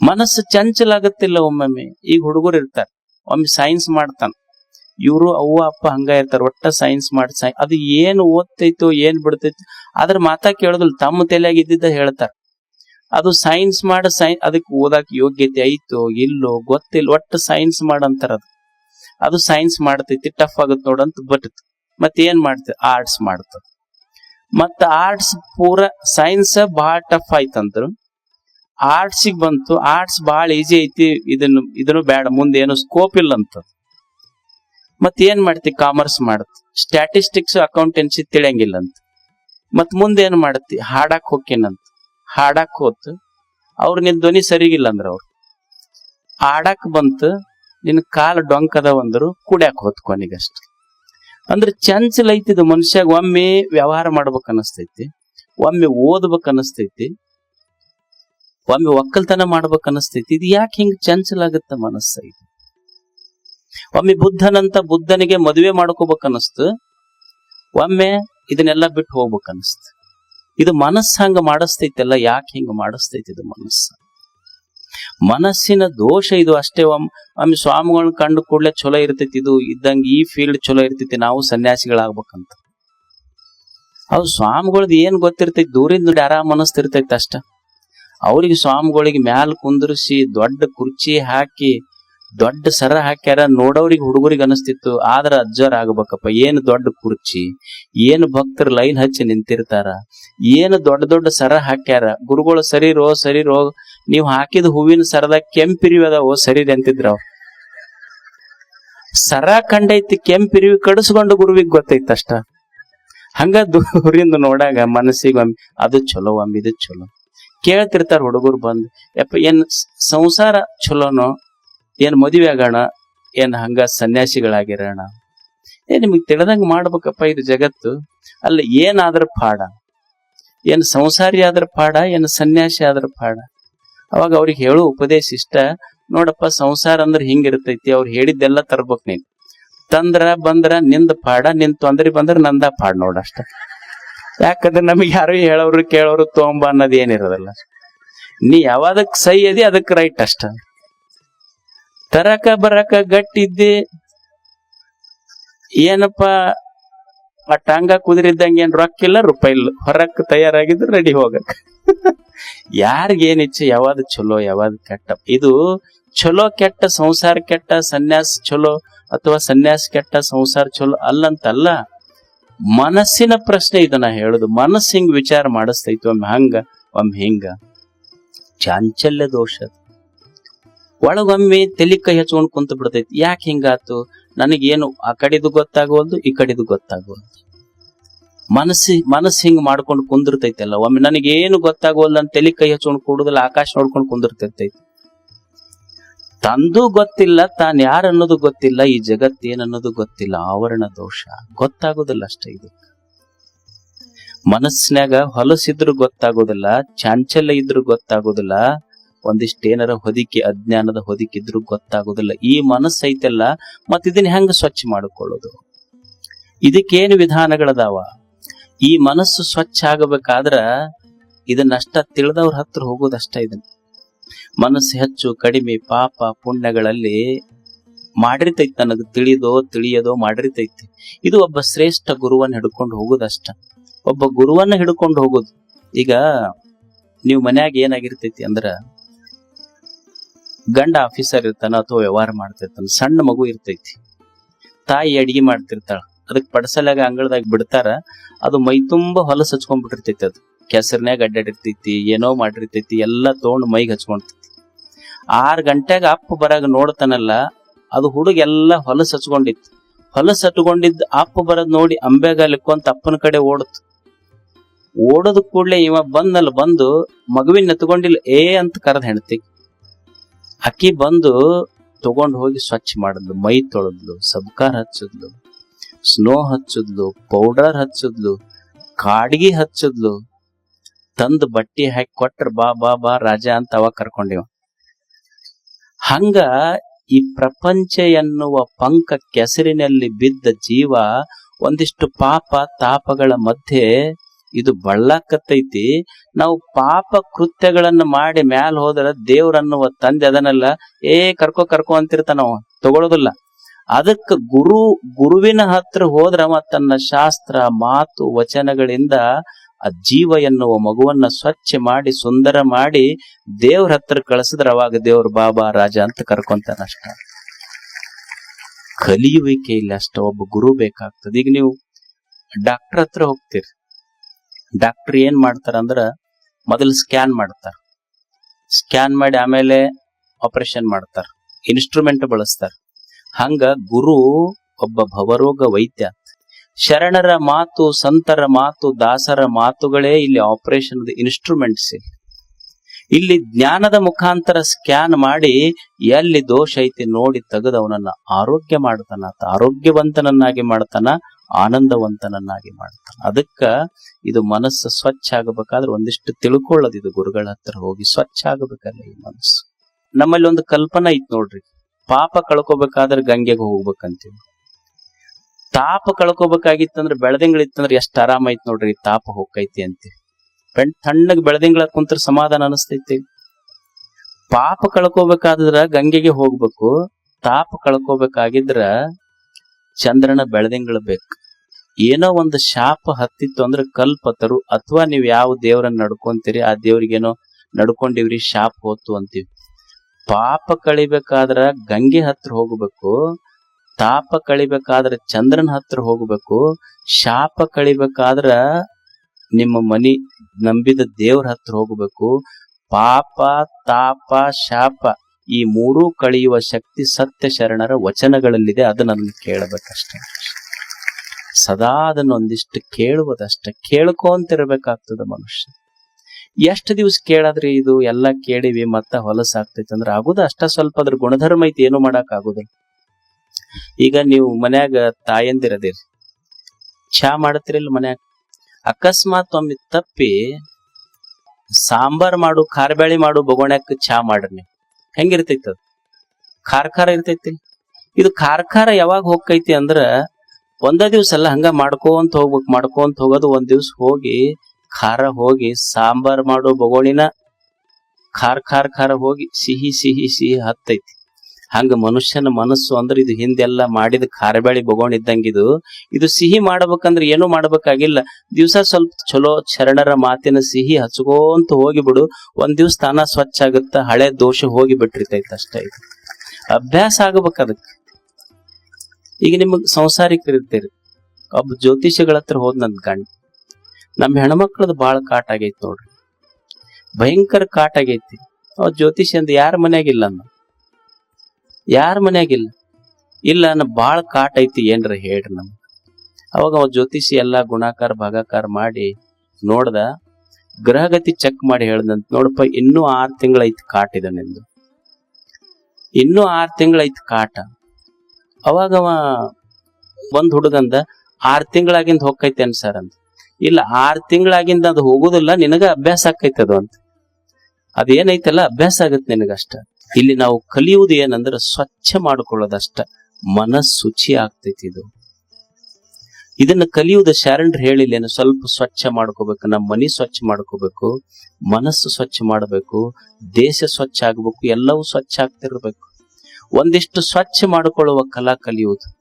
ಮನಸ್ಸು ಚಂಚಲಾಗತ್ತಿಲ್ಲ ಒಮ್ಮೊಮ್ಮೆ. ಈಗ ಹುಡುಗರು ಇರ್ತಾರೆ. ಒಮ್ಮೆ ಸೈನ್ಸ್ ಮಾಡ್ತಾನ. ಇವರು ಅವ್ವ, ಅಪ್ಪ ಹಂಗ ಇರ್ತಾರ. ಒಟ್ಟ ಸೈನ್ಸ್ ಮಾಡಿ ಸೈ ಅದು ಏನು ಓದ್ತೈತೋ, ಏನ್ ಬಿಡ್ತೈತಿ ಅದ್ರ ಮಾತಾ ಕೇಳೋದಿಲ್ಲ. ತಮ್ಮ ತಲೆಯಾಗ ಇದ್ದಿದ್ದ ಹೇಳ್ತಾರ. ಅದು ಸೈನ್ಸ್ ಮಾಡ ಸೈ ಅದಕ್ಕೆ ಓದಾಕ ಯೋಗ್ಯತೆ ಐತೋ, ಇಲ್ಲೋ, ಗೊತ್ತಿಲ್ಲ. ಒಟ್ಟು ಸೈನ್ಸ್ ಮಾಡಂತಾರ ಅದು. ಅದು ಸೈನ್ಸ್ ಮಾಡ್ತೈತಿ ಟಫ್ ಆಗುತ್ತೆ ನೋಡಂತ ಬಟ್ ಮತ್ತೆ ಏನ್ ಮಾಡ್ತದೆ ಆರ್ಟ್ಸ್ ಮಾಡ್ತದ ಮತ್ತ ಆರ್ಟ್ಸ್ ಪೂರ ಸೈನ್ಸ್ ಬಹಳ ಟಫ್ ಆಯ್ತಂದ್ರು. ಆರ್ಟ್ಸಿಗೆ ಬಂತು. ಆರ್ಟ್ಸ್ ಬಹಳ ಈಜಿ ಐತಿ. ಇದನ್ನು ಇದನ್ನು ಬೇಡ. ಮುಂದೆ ಏನು ಸ್ಕೋಪ್ ಇಲ್ಲ ಅಂತ ಮತ್ ಏನ್ ಮಾಡ್ತಿ? ಕಾಮರ್ಸ್ ಮಾಡತ್. ಸ್ಟ್ಯಾಟಿಸ್ಟಿಕ್ಸ್ ಅಕೌಂಟೆನ್ಸಿ ತಿಳಿಯಂಗಿಲ್ಲ ಅಂತ. ಮತ್ ಮುಂದೆ ಏನ್ ಮಾಡತಿ? ಹಾಡಕ್ ಹೋಕ್ಕೇನಂತ ಹಾಡಕ್ ಹೋತ್. ಅವ್ರ ನಿನ್ ಧ್ವನಿ ಸರಿಗಿಲ್ಲ ಅಂದ್ರ ಅವ್ರು. ಆಡಕ್ ಬಂತು. ನಿನ್ ಕಾಲ್ ಡೊಂಕದ ಅದಾವ ಅಂದ್ರು. ಕುಡ್ಯಾಕ್ ಹೋತ್ ಕೊನೆಗಷ್ಟ ಅಂದ್ರೆ ಚಂಚಲ ಐತಿದು ಮನುಷ್ಯಾಗ. ಒಮ್ಮೆ ವ್ಯವಹಾರ ಮಾಡ್ಬೇಕು ಅನಸ್ತೈತಿ. ಒಮ್ಮೆ ಓದ್ಬೇಕು ಅನಸ್ತೈತಿ. ಒಮ್ಮೆ ಒಕ್ಕಲ್ತನ ಮಾಡ್ಬೇಕು ಅನಸ್ತೈತಿ. ಇದು ಯಾಕೆ ಹಿಂಗ್ ಚಂಚಲ ಆಗತ್ತ ಮನಸ್ಸ ಇದು? ಒಮ್ಮೆ ಬುದ್ಧನಂತ ಬುದ್ಧನಿಗೆ ಮದುವೆ ಮಾಡ್ಕೋಬೇಕನ್ನಿಸ್ತು ಒಮ್ಮೆ ಇದನ್ನೆಲ್ಲ ಬಿಟ್ಟು ಹೋಗ್ಬೇಕನ್ನಿಸ್ತು ಇದು ಮನಸ್ಸ ಹಂಗ ಮಾಡಿಸ್ತೈತಲ್ಲ, ಯಾಕೆ ಹಿಂಗ ಮಾಡಿಸ್ತೈತಿ ಇದು ಮನಸ್ಸು? ಮನಸ್ಸಿನ ದೋಷ ಇದು ಅಷ್ಟೇ. ಒಮ್ಮೆ ಒಮ್ಮೆ ಸ್ವಾಮಿಗಳನ್ನ ಕಂಡು ಕೂಡಲೇ ಚಲೋ ಇರ್ತೈತಿ ಇದು. ಇದ್ದಂಗೆ ಈ ಫೀಲ್ಡ್ ಚಲೋ ಇರ್ತೈತಿ, ನಾವು ಸನ್ಯಾಸಿಗಳಾಗ್ಬೇಕಂತ. ಅವು ಸ್ವಾಮಿಗಳ್ದು ಏನ್ ಗೊತ್ತಿರ್ತೈತಿ ದೂರಿಂದ ನೋಡಿ ಆರಾಮ್ ಅನಸ್ತಿರ್ತೈತಿ ಅಷ್ಟ. ಅವ್ರಿಗೆ ಸ್ವಾಮಿಗಳಿಗೆ ಮ್ಯಾಲ ಕುಂದ್ರಿಸಿ ದೊಡ್ಡ ಕುರ್ಚಿ ಹಾಕಿ, ದೊಡ್ಡ ಸರ ಹಾಕ್ಯಾರ ನೋಡೋರಿಗೆ ಹುಡುಗರಿಗೆ ಅನಿಸ್ತಿತ್ತು. ಆದ್ರ ಅಜ್ಜರ್ ಆಗ್ಬೇಕಪ್ಪ, ಏನು ದೊಡ್ಡ ಕುರ್ಚಿ, ಏನು ಭಕ್ತರು ಲೈನ್ ಹಚ್ಚಿ ನಿಂತಿರ್ತಾರ, ಏನು ದೊಡ್ಡ ದೊಡ್ಡ ಸರ ಹಾಕ್ಯಾರ. ಗುರುಗಳು ಸರಿರೋ ಸರಿರೋ ನೀವು ಹಾಕಿದ ಹೂವಿನ ಸರದಾಗ ಕೆಂಪಿರಿವಿ ಓ ಸರಿರಿ ಅಂತಿದ್ರ ಸರ ಕಂಡೈತಿ, ಕೆಂಪಿರಿವಿ ಕಡಿಸ್ಕೊಂಡು ಗುರುವಿಗೆ ಗೊತ್ತೈತಷ್ಟ. ಹಂಗ ದೂರಿಂದ ನೋಡಾಗ ಮನಸ್ಸಿಗೆ ಒಮ್ಮೆ ಅದು ಚಲೋ, ಒಮ್ಮೆ ಇದು ಚಲೋ. ಕೇಳ್ತಿರ್ತಾರ ಹುಡುಗರು ಬಂದು, ಯಪ್ಪ, ಏನ್ ಸಂಸಾರ ಚಲೋನೋ ಏನ್ ಮದುವೆ ಆಗೋಣ? ಏನ್ ಹಂಗ ಸನ್ಯಾಸಿಗಳಾಗಿರೋಣ? ಏ, ನಿಮಗ್ ತಿಳಿದಂಗ ಮಾಡ್ಬೇಕಪ್ಪ ಇದು ಜಗತ್ತು. ಅಲ್ಲ ಏನಾದ್ರ ಪಾಡ. ಏನ್ ಸಂಸಾರಿ ಆದ್ರ ಪಾಡ, ಏನ್ ಸನ್ಯಾಸಿ ಆದ್ರ ಪಾಡ. ಅವಾಗ ಅವ್ರಿಗೆ ಹೇಳೋ ಉಪದೇಶ ಇಷ್ಟ. ನೋಡಪ್ಪ, ಸಂಸಾರ ಅಂದ್ರೆ ಹಿಂಗಿರ್ತೈತಿ, ಅವ್ರು ಹೇಳಿದ್ದೆಲ್ಲ ತರ್ಬೇಕು ನೀನ್. ತಂದ್ರ ಬಂದ್ರ ನಿಂದ ಪಾಡ, ನಿನ್ ತೊಂದ್ರೆ ಬಂದ್ರ ನಂದ ಪಾಡ್ ನೋಡಷ್ಟ ಯಾಕಂದ್ರೆ ನಮಗೆ ಯಾರು ಹೇಳೋರು ಕೇಳೋರು ತೊಂಬ ಅನ್ನೋದು ಏನಿರೋದಲ್ಲ. ನೀ ಯಾವಾದಕ್ ಸೈ ಅದಿ ಅದಕ್ಕೆ ರೈಟ್ ಅಷ್ಟ. ತರಕ ಬರಕ ಗಟ್ಟಿದ್ದಿ ಏನಪ್ಪ, ಆ ಟಾಂಗ ಕುದುರಿದ್ದಂಗೆ ಏನ್ ರೊಕ್ಕ ಇಲ್ಲ, ರೂಪಾಯಿ ಇಲ್ಲ. ಹೊರಕ್ ತಯಾರಾಗಿದ್ರೆ ರೆಡಿ ಹೋಗಕ್. ಯಾರಿಗೇನ್ ಇಚ್ಛೆ, ಯಾವಾದ ಚಲೋ, ಯಾವಾದ ಕೆಟ್ಟ. ಇದು ಚಲೋ ಕೆಟ್ಟ ಸಂಸಾರ ಕೆಟ್ಟ ಸನ್ಯಾಸ ಚಲೋ ಅಥವಾ ಸನ್ಯಾಸ ಕೆಟ್ಟ ಸಂಸಾರ ಚಲೋ ಅಲ್ಲಂತಲ್ಲ ಮನಸ್ಸಿನ ಪ್ರಶ್ನೆ ಇದನ್ನ ಹೇಳುದು. ಮನಸ್ಸು ಹಿಂಗ್ ವಿಚಾರ ಮಾಡಿಸ್ತೈತಿ, ಒಮ್ಮೆ ಹಂಗ, ಒಮ್ಮೆ ಹಿಂಗ. ಚಾಂಚಲ್ಯ ದೋಷ ಒಳಗೊಮ್ಮೆ ತೆಲಿ ಕೈ ಹಚ್ಕೊಂಡು ಕುಂತ ಬಿಡ್ತೈತಿ. ಯಾಕೆ ಹಿಂಗಾತು? ನನಗೇನು ಆ ಕಡೆದು ಗೊತ್ತಾಗವಲ್ದು ಈ ಕಡೆದು ಗೊತ್ತಾಗುವಲ್ದು ಮನಸ್ಸಿ, ಮನಸ್ಸು ಹಿಂಗ್ ಮಾಡ್ಕೊಂಡು ಕುಂದಿರ್ತೈತಲ್ಲ, ಒಮ್ಮೆ ನನಗೇನು ಗೊತ್ತಾಗೋಲ್ಲ ಅಂತ ತೆಲಿ ಕೈ ಹಚ್ಕೊಂಡು ಕೂಡುದಿಲ್ಲ, ಆಕಾಶ ನೋಡ್ಕೊಂಡು ಕುಂದಿರ್ತಿರ್ತೈತಿ ತಂದು ಗೊತ್ತಿಲ್ಲ, ತಾನು ಯಾರು ಅನ್ನೋದು ಗೊತ್ತಿಲ್ಲ, ಈ ಜಗತ್ ಏನ್ ಅನ್ನೋದು ಗೊತ್ತಿಲ್ಲ. ಆವರಣ ದೋಷ. ಗೊತ್ತಾಗೋದಿಲ್ಲ ಅಷ್ಟೇ ಇದು. ಮನಸ್ಸಿನಾಗ ಹೊಲಸಿದ್ರು ಗೊತ್ತಾಗೋದಿಲ್ಲ, ಚಾಂಚಲ್ಯ ಇದ್ರು ಗೊತ್ತಾಗೋದಿಲ್ಲ ಒಂದಿಷ್ಟು ಏನಾರ ಹೊದಿಕೆ, ಅಜ್ಞಾನದ ಹೊದಿಕಿದ್ರು ಗೊತ್ತಾಗೋದಿಲ್ಲ. ಈ ಮನಸ್ಸು ಐತೆಲ್ಲ ಮತ್ ಇದನ್ನ ಹೆಂಗ ಸ್ವಚ್ಛ ಮಾಡಿಕೊಳ್ಳೋದು? ಇದಕ್ಕೇನು ವಿಧಾನಗಳದಾವ? ಈ ಮನಸ್ಸು ಸ್ವಚ್ಛ ಆಗಬೇಕಾದ್ರ ಇದನ್ನಷ್ಟ ತಿಳಿದವ್ರ ಹತ್ರ ಹೋಗೋದಷ್ಟ ಇದನ್ನ. ಮನಸ್ಸು ಹೆಚ್ಚು ಕಡಿಮೆ ಪಾಪ ಪುಣ್ಯಗಳಲ್ಲಿ ಮಾಡಿರ್ತೈತಿ ನನಗೆ ತಿಳಿದೋ ತಿಳಿಯದೋ ಮಾಡಿರ್ತೈತಿ. ಇದು ಒಬ್ಬ ಶ್ರೇಷ್ಠ ಗುರುವನ್ನ ಹಿಡ್ಕೊಂಡು ಹೋಗೋದಷ್ಟ. ಒಬ್ಬ ಗುರುವನ್ನ ಹಿಡ್ಕೊಂಡು ಹೋಗೋದು. ಈಗ ನೀವು ಮನ್ಯಾಗ ಏನಾಗಿರ್ತೈತಿ ಅಂದ್ರ ಗಂಡ ಆಫೀಸರ್ ಇರ್ತಾನ ಅಥವಾ ವ್ಯವಹಾರ ಮಾಡ್ತಿರ್ತಾನ, ಸಣ್ಣ ಮಗು ಇರ್ತೈತಿ. ತಾಯಿ ಅಡಿಗೆ ಮಾಡ್ತಿರ್ತಾಳ, ಅದಕ್ಕೆ ಪಡಸಲಾಗ ಅಂಗಳದಾಗ ಬಿಡ್ತಾರ, ಅದು ಮೈ ತುಂಬಾ ಹೊಲಸ್ ಹಚ್ಕೊಂಡ್ಬಿಟ್ಟಿರ್ತೈತಿ ಅದು. ಕೆಸರ್ನ್ಯಾಗ ಅಡ್ಡಾಡಿರ್ತೈತಿ, ಏನೋ ಮಾಡಿರ್ತೈತಿ, ಎಲ್ಲಾ ತಗೊಂಡ್ ಮೈಗೆ ಹಚ್ಕೊಂಡ್ತೈತಿ. ಆರ್ ಗಂಟೆಗ ಅಪ್ಪ ಬರಾಗ ನೋಡ್ತಾನಲ್ಲ, ಅದು ಹುಡುಗ ಎಲ್ಲಾ ಹೊಲಸ ಹಚ್ಕೊಂಡಿತ್ತು. ಹೊಲಸ ಹಚ್ಕೊಂಡಿದ್ದ ಅಪ್ಪ ಬರೋದ್ ನೋಡಿ ಅಂಬೆಗಾಲಿಕ್ಕೊಂತ ಅಪ್ಪನ ಕಡೆ ಓಡತ್ ಓಡದ ಕೂಡ್ಲೆ ಇವ ಬಂದಲ್ಲ ಬಂದು ಮಗುವಿನ ಎತ್ಕೊಂಡಿಲ್ಲ, ಏ ಅಂತ ಕರೆದ ಹೆಣ್ತಿ ಅಕ್ಕಿ ಬಂದು ತಗೊಂಡ್ ಹೋಗಿ ಸ್ವಚ್ಛ ಮಾಡಿದ್ಲು, ಮೈ ತೊಳೆದ್ಲು, ಸಬ್ಕಾರ್ ಹಚ್ಚದ್ಲು, ಸ್ನೋ ಹಚ್ಚದ್ಲು, ಪೌಡರ್ ಹಚ್ಚದ್ಲು, ಕಾಡ್ಗಿ ಹಚ್ಚದ್ಲು. ತಂದ್ ಬಟ್ಟಿ ಹಾಕಿ ಕೊಟ್ರ ಬಾ ಬಾ ಬಾ, ರಾಜ ಅಂತ ಅವ ಕರ್ಕೊಂಡಿವ. ಹಂಗ ಈ ಪ್ರಪಂಚ ಎನ್ನುವ ಪಂಕ ಕೆಸರಿನಲ್ಲಿ ಬಿದ್ದ ಜೀವ ಒಂದಿಷ್ಟು ಪಾಪ ತಾಪಗಳ ಮಧ್ಯೆ ಇದು ಬಳ್ಳಾಕತ್ತೈತಿ. ನಾವು ಪಾಪ ಕೃತ್ಯಗಳನ್ನ ಮಾಡಿ ಮ್ಯಾಲ ಹೋದ್ರ ದೇವ್ರನ್ನುವ ತಂದೆ ಅದನ್ನೆಲ್ಲ ಏ ಕರ್ಕೊ, ಕರ್ಕೋ ಅಂತಿರ್ತಾನ ಅವ ತಗೊಳ್ಳೋದಿಲ್ಲ ಅದಕ್ಕ ಗುರು, ಗುರುವಿನ ಹತ್ರ ಹೋದ್ರ ತನ್ನ ಶಾಸ್ತ್ರ, ಮಾತು, ವಚನಗಳಿಂದ ಆ ಜೀವ ಎನ್ನುವ ಮಗುವನ್ನ ಸ್ವಚ್ಛ ಮಾಡಿ ಸುಂದರ ಮಾಡಿ ದೇವ್ರ ಹತ್ರ ಕಳಿಸಿದ್ರ ಅವಾಗ ದೇವ್ರ ಬಾಬಾ ರಾಜ ಅಂತ ಕರ್ಕೊಂತಾನ ಅಷ್ಟ. ಕಲಿಯುವಿಕೆ ಇಲ್ಲ ಅಷ್ಟ, ಒಬ್ಬ ಗುರು ಬೇಕಾಗ್ತದೆ. ಈಗ ನೀವು ಡಾಕ್ಟರ್ ಹತ್ರ ಹೋಗ್ತೀರಿ. ಡಾಕ್ಟರ್ ಏನ್ ಮಾಡ್ತಾರ ಅಂದ್ರ ಮೊದಲು ಸ್ಕ್ಯಾನ್ ಮಾಡ್ತಾರ. ಸ್ಕ್ಯಾನ್ ಮಾಡಿ ಆಮೇಲೆ ಆಪರೇಷನ್ ಮಾಡ್ತಾರ. ಇನ್ಸ್ಟ್ರೂಮೆಂಟ್ ಬಳಸ್ತಾರ. ಹಂಗ ಗುರು ಒಬ್ಬ ಭವರೋಗ ವೈದ್ಯ. ಶರಣರ ಮಾತು, ಸಂತರ ಮಾತು, ದಾಸರ ಮಾತುಗಳೇ ಇಲ್ಲಿ ಆಪರೇಷನ್ ಇನ್ಸ್ಟ್ರೂಮೆಂಟ್ಸ್ ಇಲ್ಲಿ ಇಲ್ಲಿ ಜ್ಞಾನದ ಮುಖಾಂತರ ಸ್ಕ್ಯಾನ್ ಮಾಡಿ ಎಲ್ಲಿ ದೋಷ ಐತಿ ನೋಡಿ ತೆಗೆದು ಅವನನ್ನ ಆರೋಗ್ಯ ಮಾಡ್ತಾನ ಆರೋಗ್ಯವಂತನನ್ನಾಗಿ ಮಾಡ್ತಾನ, ಆನಂದವಂತನನ್ನಾಗಿ ಮಾಡ್ತಾನ. ಅದಕ್ಕ ಇದು ಮನಸ್ಸು ಸ್ವಚ್ಛ ಆಗಬೇಕಾದ್ರೆ ಒಂದಿಷ್ಟು ತಿಳ್ಕೊಳ್ಳೋದು ಇದು ಗುರುಗಳ ಹತ್ರ ಹೋಗಿ ಸ್ವಚ್ಛ ಆಗಬೇಕಲ್ಲ ಈ ಮನಸ್ಸು. ನಮ್ಮಲ್ಲಿ ಒಂದು ಕಲ್ಪನೆ ಐತ್ ನೋಡ್ರಿ. ಪಾಪ ಕಳ್ಕೊಬೇಕಾದ್ರೆ ಗಂಗೆಗೆ ಹೋಗ್ಬೇಕಂತೀವಿ. ತಾಪ ಕಳ್ಕೊಬೇಕಾಗಿತ್ತಂದ್ರೆ ಬೆಳದಿಂಗಳಿತ್ತಂದ್ರೆ ಎಷ್ಟು ಆರಾಮ ಐತ್ ನೋಡ್ರಿ, ತಾಪ ಹೋಗ್ತೈತಿ ಅಂತ ಬೆಂಡ್ ತಣ್ಣಗ್ ಬೆಳದಿಂಗಳ ಕುಂತ್ರ ಸಮಾಧಾನ ಅನಸ್ತೈತಿ. ಪಾಪ ಕಳ್ಕೊಬೇಕಾದ್ರ ಗಂಗೆಗೆ ಹೋಗ್ಬೇಕು, ತಾಪ ಕಳ್ಕೋಬೇಕಾಗಿದ್ರ ಚಂದ್ರನ ಬೆಳದಿಂಗಳ ಬೇಕು. ಏನೋ ಒಂದು ಶಾಪ ಹತ್ತಿತ್ತು ಅಂದ್ರೆ ಕಲ್ಪತರು, ಅಥವಾ ನೀವು ಯಾವ ದೇವರನ್ನ ನಡ್ಕೊಂತೀರಿ, ಆ ದೇವ್ರಿಗೇನೋ ನಡ್ಕೊಂಡಿವ್ರಿ, ಶಾಪ್ ಹೋತು ಅಂತೀವಿ. ಪಾಪ ಕಳಿಬೇಕಾದ್ರ ಗಂಗೆ ಹತ್ರ ಹೋಗ್ಬೇಕು ತಾಪ ಕಳಿಬೇಕಾದ್ರೆ ಚಂದ್ರನ ಹತ್ರ ಹೋಗ್ಬೇಕು, ಶಾಪ ಕಳಿಬೇಕಾದ್ರ ನಿಮ್ಮ ಮನಿ ನಂಬಿದ ದೇವ್ರ ಹತ್ರ ಹೋಗ್ಬೇಕು. ಪಾಪ, ತಾಪ, ಶಾಪ ಈ ಮೂರೂ ಕಳೆಯುವ ಶಕ್ತಿ ಸತ್ಯ ಶರಣರ ವಚನಗಳಲ್ಲಿದೆ. ಅದನ್ನ ಕೇಳಬೇಕಷ್ಟೇ. ಸದಾ ಅದನ್ನ ಒಂದಿಷ್ಟು ಕೇಳುವುದಷ್ಟೇ. ಕೇಳ್ಕೊಂತಿರ್ಬೇಕಾಗ್ತದ ಮನುಷ್ಯ. ಎಷ್ಟು ದಿವ್ಸ ಕೇಳಾದ್ರಿ ಇದು? ಎಲ್ಲ ಕೇಳಿವಿ, ಮತ್ತ ಹೊಲಸಾಗ್ತೈತೆ ಅಂದ್ರೆ ಆಗುದ? ಅಷ್ಟ ಸ್ವಲ್ಪ ಅದ್ರ ಗುಣಧರ್ಮ ಐತಿ, ಏನು ಮಾಡಕ್ ಆಗುದಿಲ್ಲ ಈಗ ನೀವು ಮನ್ಯಾಗ ತಾಯಂದಿರದಿರಿ. ಚಾ ಮಾಡತ್ರಿಲ್ಲ ಮನ್ಯಾಗ? ಅಕಸ್ಮಾತ್ ಒಮ್ಮೆ ತಪ್ಪಿ ಸಾಂಬಾರ್ ಮಾಡು, ಖಾರಬ್ಯಾಳಿ ಮಾಡು, ಬಗೋಣ್ಯಾಕ ಚಾ ಮಾಡ್ರಿ ನೀವು. ಹೆಂಗಿರ್ತೈತಿ ಅದು? ಖಾರ ಖಾರ ಇರ್ತೈತಿ? ಇದು ಖಾರ ಖಾರ ಯಾವಾಗ ಹೋಗ್ತೈತಿ ಅಂದ್ರ ಒಂದ ದಿವ್ಸ ಎಲ್ಲ ಹಂಗ ಮಾಡ್ಕೊಂತ ಹೋಗ್ಬೇಕು, ಮಾಡ್ಕೊಂತ ಹೋಗೋದು ಒಂದ್ ದಿವ್ಸ ಹೋಗಿ ಖಾರ ಹೋಗಿ ಸಾಂಬಾರ್ ಮಾಡೋ, ಬಗೋಣಿನ ಖಾರ ಖಾರ ಖಾರ ಹೋಗಿ ಸಿಹಿ ಸಿಹಿ ಸಿಹಿ ಹತ್ತೈತಿ. ಹಂಗ ಮನುಷ್ಯನ ಮನಸ್ಸು ಅಂದ್ರೆ ಇದು ಹಿಂದೆಲ್ಲ ಮಾಡಿದ ಬಗೋಣ್ ಇದ್ದಂಗಿದು, ಇದು ಸಿಹಿ ಮಾಡ್ಬೇಕಂದ್ರೆ ಏನು ಮಾಡ್ಬೇಕಾಗಿಲ್ಲ. ದಿವ್ಸ ಸ್ವಲ್ಪ ಚಲೋ ಶರಣರ ಮಾತಿನ ಸಿಹಿ ಹಚ್ಕೋಂತ ಹೋಗಿಬಿಡು, ಒಂದ್ ದಿವ್ಸ ತಾನ ಸ್ವಚ್ಛ ಆಗುತ್ತ, ಹಳೆ ದೋಷ ಹೋಗಿ ಬಿಟ್ಟಿರ್ತೈತೆ ಅಷ್ಟೇ ಇದು. ಅಭ್ಯಾಸ ಆಗ್ಬೇಕು ಅದಕ್ಕೆ ಈಗ ನಿಮಗ್ ಸಂಸಾರಿಕರಿರ್ತೀರಿ, ಒಬ್ಬ ಜ್ಯೋತಿಷಿಗಳ ಹತ್ರ ಹೋದ್ ನನ್ ಗಂಡ ನಮ್ಮ ಹೆಣ್ಮಕ್ಳದ್ ಬಾಳ ಕಾಟ ಆಗೈತಿ ನೋಡ್ರಿ. ಭಯಂಕರ ಕಾಟ ಆಗೈತಿ ಅವ್ ಜ್ಯೋತಿಷಿ ಅಂದ್ ಯಾರ ಮನೆಯಾಗಿಲ್ಲ ಅನ್ನ ಯಾರ ಮನ್ಯಾಗಿಲ್ಲ? ಇಲ್ಲ ನಾ ಬಾಳ ಕಾಟ್ ಐತಿ ಏನ್ರ ಹೇಳ್ರಿ ನಮ್ ಅವಾಗ ಅವ ಜ್ಯೋತಿಷಿ ಎಲ್ಲಾ ಗುಣಾಕಾರ, ಭಾಗಾಕಾರ ಮಾಡಿ ನೋಡ್ದ, ಗ್ರಹಗತಿ ಚೆಕ್ ಮಾಡಿ ಹೇಳ್ದಂತ ನೋಡಪ್ಪ, ಇನ್ನೂ ಆರ್ ತಿಂಗಳೈತಿ ಕಾಟ ಇದೆ ನಿಂದು. ಇನ್ನೂ ಆರ್ ತಿಂಗಳೈತಿ ಕಾಟ. ಅವಾಗ ಅವ ಒಂದ್ ಹುಡುಗಂದ, ಆರ್ ತಿಂಗಳಾಗಿಂದ ಹೋಗ್ತೈತೆ ಅನ್ ಸರ್ ಅಂತ ಇಲ್ಲ, ಆರ್ ತಿಂಗಳಾಗಿಂದ ಅದು ಹೋಗುದಿಲ್ಲ, ನಿನಗ ಅಭ್ಯಾಸ ಆಕೈತೆ ಅದು ಅಂತ. ಅದೇನೈತಲ್ಲ, ಅಭ್ಯಾಸ ಆಗತ್ತೆ ನಿನಗಷ್ಟ. ಇಲ್ಲಿ ನಾವು ಕಲಿಯುವುದು ಏನಂದ್ರೆ ಸ್ವಚ್ಛ ಮಾಡಿಕೊಳ್ಳೋದಷ್ಟ. ಮನಸ್ ಶುಚಿ ಆಗ್ತೈತಿ ಇದು. ಇದನ್ನ ಕಲಿಯುವುದು ಶರಣರು ಹೇಳಿಲ್ಲೇನು, ಸ್ವಲ್ಪ ಸ್ವಚ್ಛ ಮಾಡ್ಕೋಬೇಕು, ನಮ್ಮ ಮನಿ ಸ್ವಚ್ಛ ಮಾಡ್ಕೋಬೇಕು, ಮನಸ್ಸು ಸ್ವಚ್ಛ ಮಾಡಬೇಕು, ದೇಶ ಸ್ವಚ್ಛ ಆಗಬೇಕು, ಎಲ್ಲವೂ ಸ್ವಚ್ಛ ಆಗ್ತಿರ್ಬೇಕು. ಒಂದಿಷ್ಟು ಸ್ವಚ್ಛ ಮಾಡಿಕೊಳ್ಳುವ ಕಲಾ ಕಲಿಯುವುದು.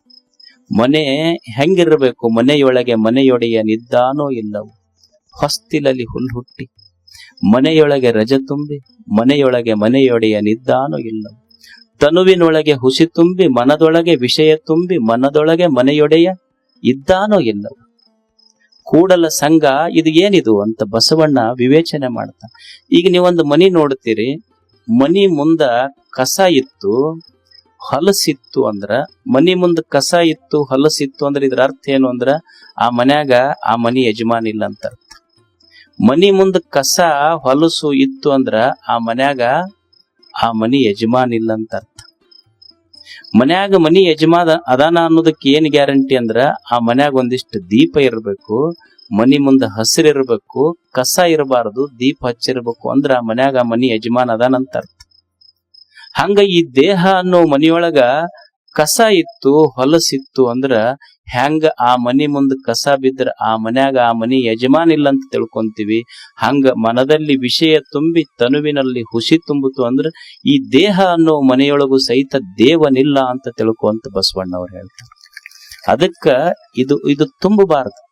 ಮನೆ ಹೆಂಗಿರ್ಬೇಕು, ಮನೆಯೊಳಗೆ ಮನೆಯೊಡೆಯ ನಿದ್ದಾನೋ ಇಲ್ಲವೋ? ಹೊಸ್ತಿಲಲ್ಲಿ ಹುಲ್ಲು ಹುಟ್ಟಿ. ಮನೆಯೊಳಗೆ ರಜ ತುಂಬಿ, ಮನೆಯೊಳಗೆ ಮನೆಯೊಡೆಯ ನಿದ್ದಾನು ಇಲ್ಲ. ತನುವಿನೊಳಗೆ ಹುಸಿ ತುಂಬಿ, ಮನದೊಳಗೆ ವಿಷಯ ತುಂಬಿ, ಮನದೊಳಗೆ ಮನೆಯೊಡೆಯ ಇದ್ದಾನೋ ಇಲ್ಲವೋ ಕೂಡಲ ಸಂಘ, ಇದು ಏನಿದು ಅಂತ ಬಸವಣ್ಣ ವಿವೇಚನೆ ಮಾಡ್ತಾನೆ ಈಗ ನೀವೊಂದು ಮನಿ ನೋಡ್ತೀರಿ ಮನಿ ಮುಂದ ಕಸ ಇತ್ತು, ಹಲಸಿತ್ತು ಅಂದ್ರ, ಮನಿ ಮುಂದ ಕಸ ಇತ್ತು, ಹಲಸಿತ್ತು ಅಂದ್ರೆ ಇದ್ರ ಅರ್ಥ ಏನು ಅಂದ್ರ, ಆ ಮನ್ಯಾಗ ಆ ಮನಿ ಯಜಮಾನ ಇಲ್ಲ ಅಂತ ಅರ್ಥ ಮನಿ ಮುಂದ ಕಸ ಹೊಲಸು ಇತ್ತು ಅಂದ್ರ ಆ ಮನ್ಯಾಗ ಆ ಮನಿ ಯಜಮಾನ ಇಲ್ಲ ಅಂತ ಅರ್ಥ ಮನ್ಯಾಗ ಮನಿ ಯಜಮಾನ ಅದಾನ ಅನ್ನೋದಕ್ಕೆ ಏನ್ ಗ್ಯಾರಂಟಿ ಅಂದ್ರ ಆ ಮನ್ಯಾಗ ಒಂದಿಷ್ಟು ದೀಪ ಇರಬೇಕು, ಮನಿ ಮುಂದ ಹಸಿರು ಇರಬೇಕು, ಕಸ ಇರಬಾರದು, ದೀಪ ಹಚ್ಚಿರ್ಬೇಕು ಅಂದ್ರ ಆ ಮನ್ಯಾಗ ಆ ಮನಿ ಯಜಮಾನ ಅದಾನಂತ ಅರ್ಥ ಹಂಗ ಈ ದೇಹ ಅನ್ನೋ ಮನಿಯೊಳಗ ಕಸ ಇತ್ತು ಹೊಲಸಿತ್ತು ಅಂದ್ರ ಹೆಂಗ ಆ ಮನಿ ಮುಂದ ಕಸ ಬಿದ್ರ ಆ ಮನ್ಯಾಗ ಆ ಮನಿ ಯಜಮಾನ್ ಇಲ್ಲ ಅಂತ ತಿಳ್ಕೊಂತೀವಿ. ಹಂಗ ಮನದಲ್ಲಿ ವಿಷಯ ತುಂಬಿ ತನುವಿನಲ್ಲಿ ಹುಸಿ ತುಂಬಿತು ಅಂದ್ರೆ ಈ ದೇಹ ಅನ್ನೋ ಮನೆಯೊಳಗೂ ಸಹಿತ ದೇವನಿಲ್ಲ ಅಂತ ತಿಳ್ಕೊಂತ ಬಸವಣ್ಣವ್ರು ಹೇಳ್ತಾರೆ. ಅದಕ್ಕ ಇದು ಇದು ತುಂಬಬಾರದು.